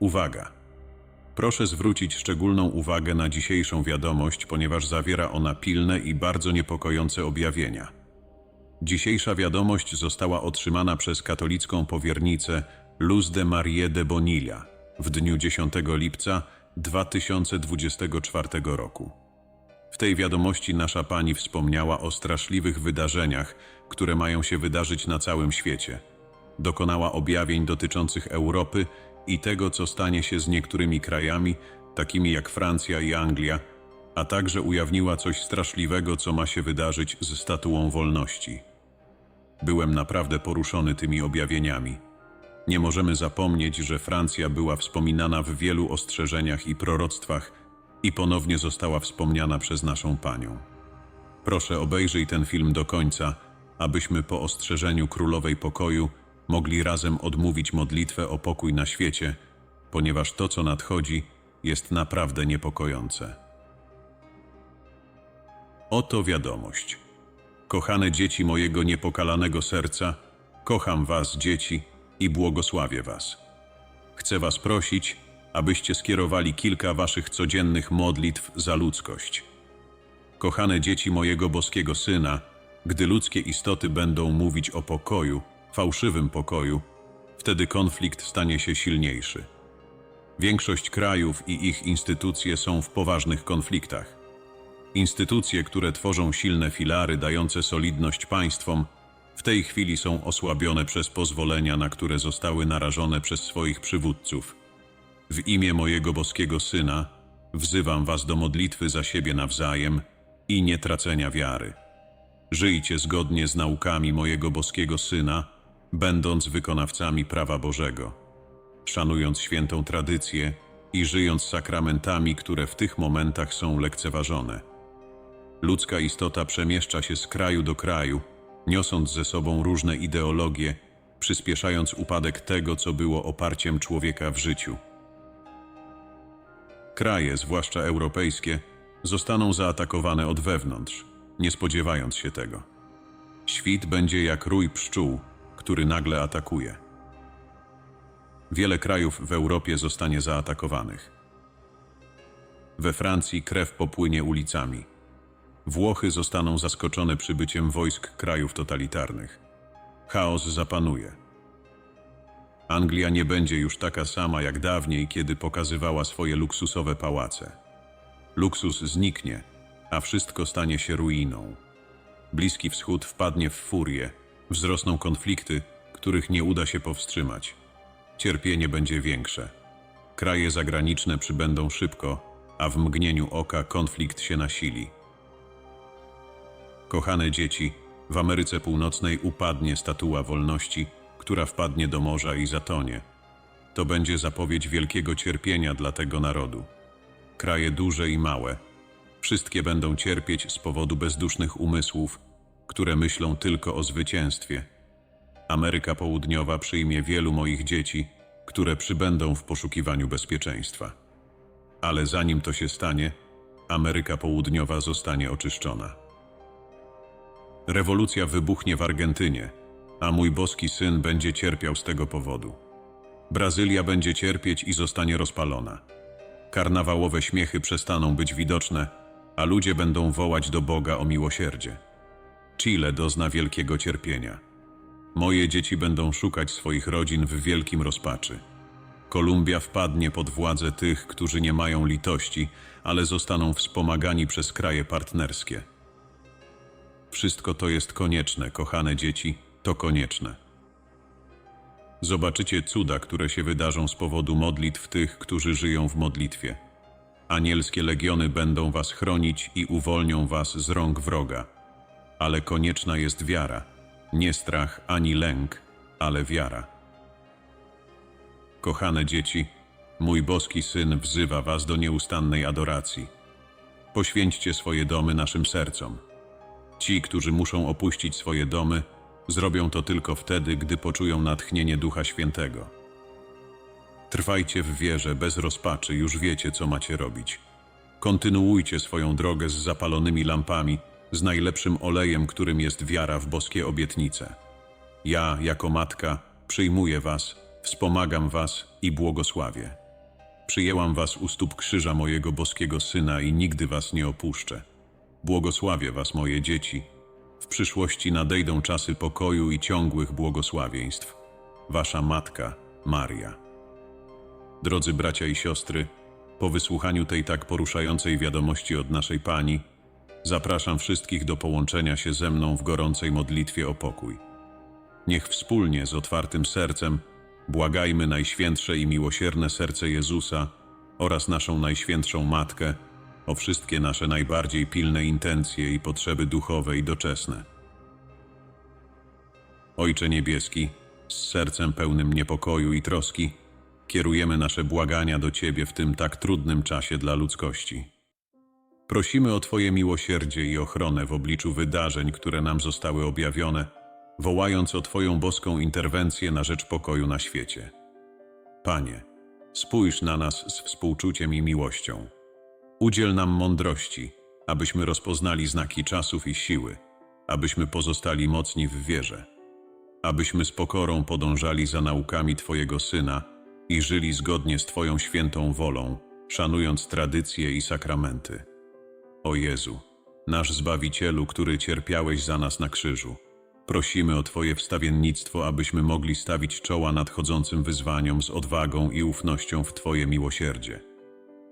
Uwaga! Proszę zwrócić szczególną uwagę na dzisiejszą wiadomość, ponieważ zawiera ona pilne i bardzo niepokojące objawienia. Dzisiejsza wiadomość została otrzymana przez katolicką powiernicę Luz de Marie de Bonilla w dniu 10 lipca 2024 roku. W tej wiadomości nasza pani wspomniała o straszliwych wydarzeniach, które mają się wydarzyć na całym świecie. Dokonała objawień dotyczących Europy i tego, co stanie się z niektórymi krajami, takimi jak Francja i Anglia, a także ujawniła coś straszliwego, co ma się wydarzyć z statuą wolności. Byłem naprawdę poruszony tymi objawieniami. Nie możemy zapomnieć, że Francja była wspominana w wielu ostrzeżeniach i proroctwach i ponownie została wspomniana przez naszą panią. Proszę obejrzyj ten film do końca, abyśmy po ostrzeżeniu Królowej Pokoju mogli razem odmówić modlitwę o pokój na świecie, ponieważ to, co nadchodzi, jest naprawdę niepokojące. Oto wiadomość. Kochane dzieci mojego niepokalanego serca, kocham was, dzieci, i błogosławię was. Chcę was prosić, abyście skierowali kilka waszych codziennych modlitw za ludzkość. Kochane dzieci mojego boskiego Syna, gdy ludzkie istoty będą mówić o pokoju, fałszywym pokoju, wtedy konflikt stanie się silniejszy. Większość krajów i ich instytucje są w poważnych konfliktach. Instytucje, które tworzą silne filary dające solidność państwom, w tej chwili są osłabione przez pozwolenia, na które zostały narażone przez swoich przywódców. W imię mojego boskiego Syna wzywam was do modlitwy za siebie nawzajem i nietracenia wiary. Żyjcie zgodnie z naukami mojego boskiego Syna, będąc wykonawcami prawa Bożego, szanując świętą tradycję i żyjąc sakramentami, które w tych momentach są lekceważone. Ludzka istota przemieszcza się z kraju do kraju, niosąc ze sobą różne ideologie, przyspieszając upadek tego, co było oparciem człowieka w życiu. Kraje, zwłaszcza europejskie, zostaną zaatakowane od wewnątrz, nie spodziewając się tego. Świt będzie jak rój pszczół, który nagle atakuje. Wiele krajów w Europie zostanie zaatakowanych. We Francji krew popłynie ulicami. Włochy zostaną zaskoczone przybyciem wojsk krajów totalitarnych. Chaos zapanuje. Anglia nie będzie już taka sama jak dawniej, kiedy pokazywała swoje luksusowe pałace. Luksus zniknie, a wszystko stanie się ruiną. Bliski Wschód wpadnie w furię, wzrosną konflikty, których nie uda się powstrzymać. Cierpienie będzie większe. Kraje zagraniczne przybędą szybko, a w mgnieniu oka konflikt się nasili. Kochane dzieci, w Ameryce Północnej upadnie statua wolności, która wpadnie do morza i zatonie. To będzie zapowiedź wielkiego cierpienia dla tego narodu. Kraje duże i małe, wszystkie będą cierpieć z powodu bezdusznych umysłów, które myślą tylko o zwycięstwie. Ameryka Południowa przyjmie wielu moich dzieci, które przybędą w poszukiwaniu bezpieczeństwa. Ale zanim to się stanie, Ameryka Południowa zostanie oczyszczona. Rewolucja wybuchnie w Argentynie, a mój boski syn będzie cierpiał z tego powodu. Brazylia będzie cierpieć i zostanie rozpalona. Karnawałowe śmiechy przestaną być widoczne, a ludzie będą wołać do Boga o miłosierdzie. Chile dozna wielkiego cierpienia. Moje dzieci będą szukać swoich rodzin w wielkim rozpaczy. Kolumbia wpadnie pod władzę tych, którzy nie mają litości, ale zostaną wspomagani przez kraje partnerskie. Wszystko to jest konieczne, kochane dzieci, to konieczne. Zobaczycie cuda, które się wydarzą z powodu modlitw tych, którzy żyją w modlitwie. Anielskie legiony będą was chronić i uwolnią was z rąk wroga. Ale konieczna jest wiara, nie strach ani lęk, ale wiara. Kochane dzieci, mój boski syn wzywa was do nieustannej adoracji. Poświęćcie swoje domy naszym sercom. Ci, którzy muszą opuścić swoje domy, zrobią to tylko wtedy, gdy poczują natchnienie Ducha Świętego. Trwajcie w wierze bez rozpaczy, już wiecie, co macie robić. Kontynuujcie swoją drogę z zapalonymi lampami, z najlepszym olejem, którym jest wiara w boskie obietnice. Ja, jako matka, przyjmuję Was, wspomagam Was i błogosławię. Przyjęłam was u stóp krzyża mojego boskiego Syna i nigdy was nie opuszczę. Błogosławię was, moje dzieci. W przyszłości nadejdą czasy pokoju i ciągłych błogosławieństw. Wasza Matka, Maria. Drodzy bracia i siostry, po wysłuchaniu tej tak poruszającej wiadomości od naszej Pani, zapraszam wszystkich do połączenia się ze mną w gorącej modlitwie o pokój. Niech wspólnie z otwartym sercem błagajmy Najświętsze i miłosierne serce Jezusa oraz naszą Najświętszą Matkę o wszystkie nasze najbardziej pilne intencje i potrzeby duchowe i doczesne. Ojcze Niebieski, z sercem pełnym niepokoju i troski, kierujemy nasze błagania do Ciebie w tym tak trudnym czasie dla ludzkości. Prosimy o Twoje miłosierdzie i ochronę w obliczu wydarzeń, które nam zostały objawione, wołając o Twoją boską interwencję na rzecz pokoju na świecie. Panie, spójrz na nas z współczuciem i miłością. Udziel nam mądrości, abyśmy rozpoznali znaki czasów i siły, abyśmy pozostali mocni w wierze, abyśmy z pokorą podążali za naukami Twojego Syna i żyli zgodnie z Twoją świętą wolą, szanując tradycje i sakramenty. O Jezu, nasz Zbawicielu, który cierpiałeś za nas na krzyżu, prosimy o Twoje wstawiennictwo, abyśmy mogli stawić czoła nadchodzącym wyzwaniom z odwagą i ufnością w Twoje miłosierdzie.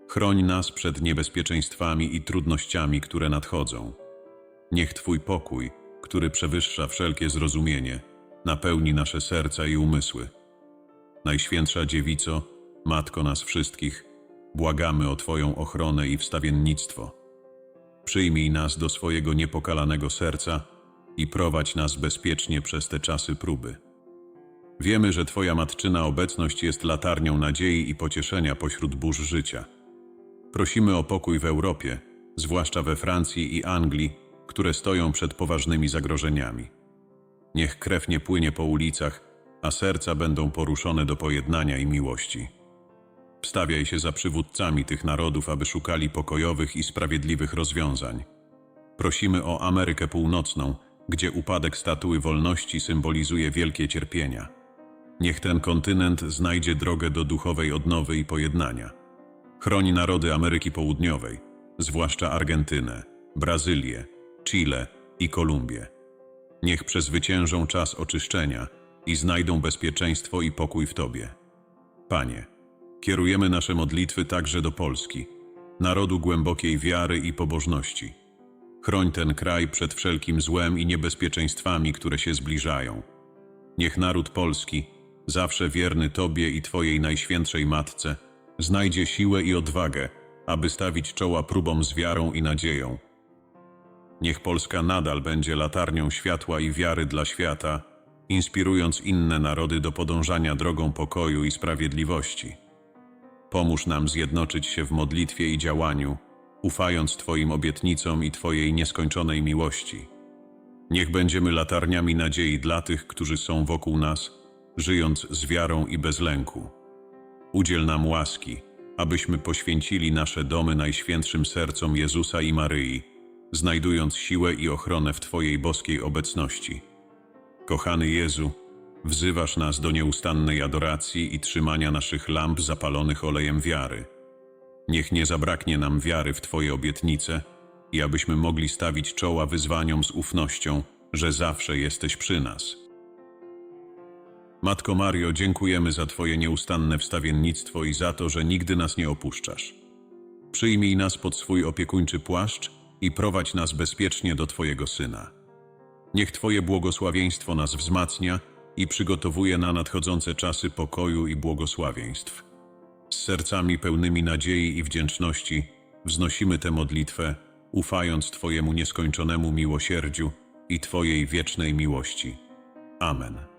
Chroń nas przed niebezpieczeństwami i trudnościami, które nadchodzą. Niech Twój pokój, który przewyższa wszelkie zrozumienie, napełni nasze serca i umysły. Najświętsza Dziewico, Matko nas wszystkich, błagamy o Twoją ochronę i wstawiennictwo. Przyjmij nas do swojego niepokalanego serca i prowadź nas bezpiecznie przez te czasy próby. Wiemy, że Twoja matczyna obecność jest latarnią nadziei i pocieszenia pośród burz życia. Prosimy o pokój w Europie, zwłaszcza we Francji i Anglii, które stoją przed poważnymi zagrożeniami. Niech krew nie płynie po ulicach, a serca będą poruszone do pojednania i miłości. Wstawiaj się za przywódcami tych narodów, aby szukali pokojowych i sprawiedliwych rozwiązań. Prosimy o Amerykę Północną, gdzie upadek statuły wolności symbolizuje wielkie cierpienia. Niech ten kontynent znajdzie drogę do duchowej odnowy i pojednania. Chroni narody Ameryki Południowej, zwłaszcza Argentynę, Brazylię, Chile i Kolumbię. Niech przezwyciężą czas oczyszczenia i znajdą bezpieczeństwo i pokój w Tobie. Panie, kierujemy nasze modlitwy także do Polski, narodu głębokiej wiary i pobożności. Chroń ten kraj przed wszelkim złem i niebezpieczeństwami, które się zbliżają. Niech naród polski, zawsze wierny Tobie i Twojej najświętszej Matce, znajdzie siłę i odwagę, aby stawić czoła próbom z wiarą i nadzieją. Niech Polska nadal będzie latarnią światła i wiary dla świata, inspirując inne narody do podążania drogą pokoju i sprawiedliwości. Pomóż nam zjednoczyć się w modlitwie i działaniu, ufając Twoim obietnicom i Twojej nieskończonej miłości. Niech będziemy latarniami nadziei dla tych, którzy są wokół nas, żyjąc z wiarą i bez lęku. Udziel nam łaski, abyśmy poświęcili nasze domy najświętszym sercom Jezusa i Maryi, znajdując siłę i ochronę w Twojej boskiej obecności. Kochany Jezu, wzywasz nas do nieustannej adoracji i trzymania naszych lamp zapalonych olejem wiary. Niech nie zabraknie nam wiary w Twoje obietnice i abyśmy mogli stawić czoła wyzwaniom z ufnością, że zawsze jesteś przy nas. Matko Mario, dziękujemy za Twoje nieustanne wstawiennictwo i za to, że nigdy nas nie opuszczasz. Przyjmij nas pod swój opiekuńczy płaszcz i prowadź nas bezpiecznie do Twojego Syna. Niech Twoje błogosławieństwo nas wzmacnia i przygotowuje na nadchodzące czasy pokoju i błogosławieństw. Z sercami pełnymi nadziei i wdzięczności wznosimy tę modlitwę, ufając Twojemu nieskończonemu miłosierdziu i Twojej wiecznej miłości. Amen.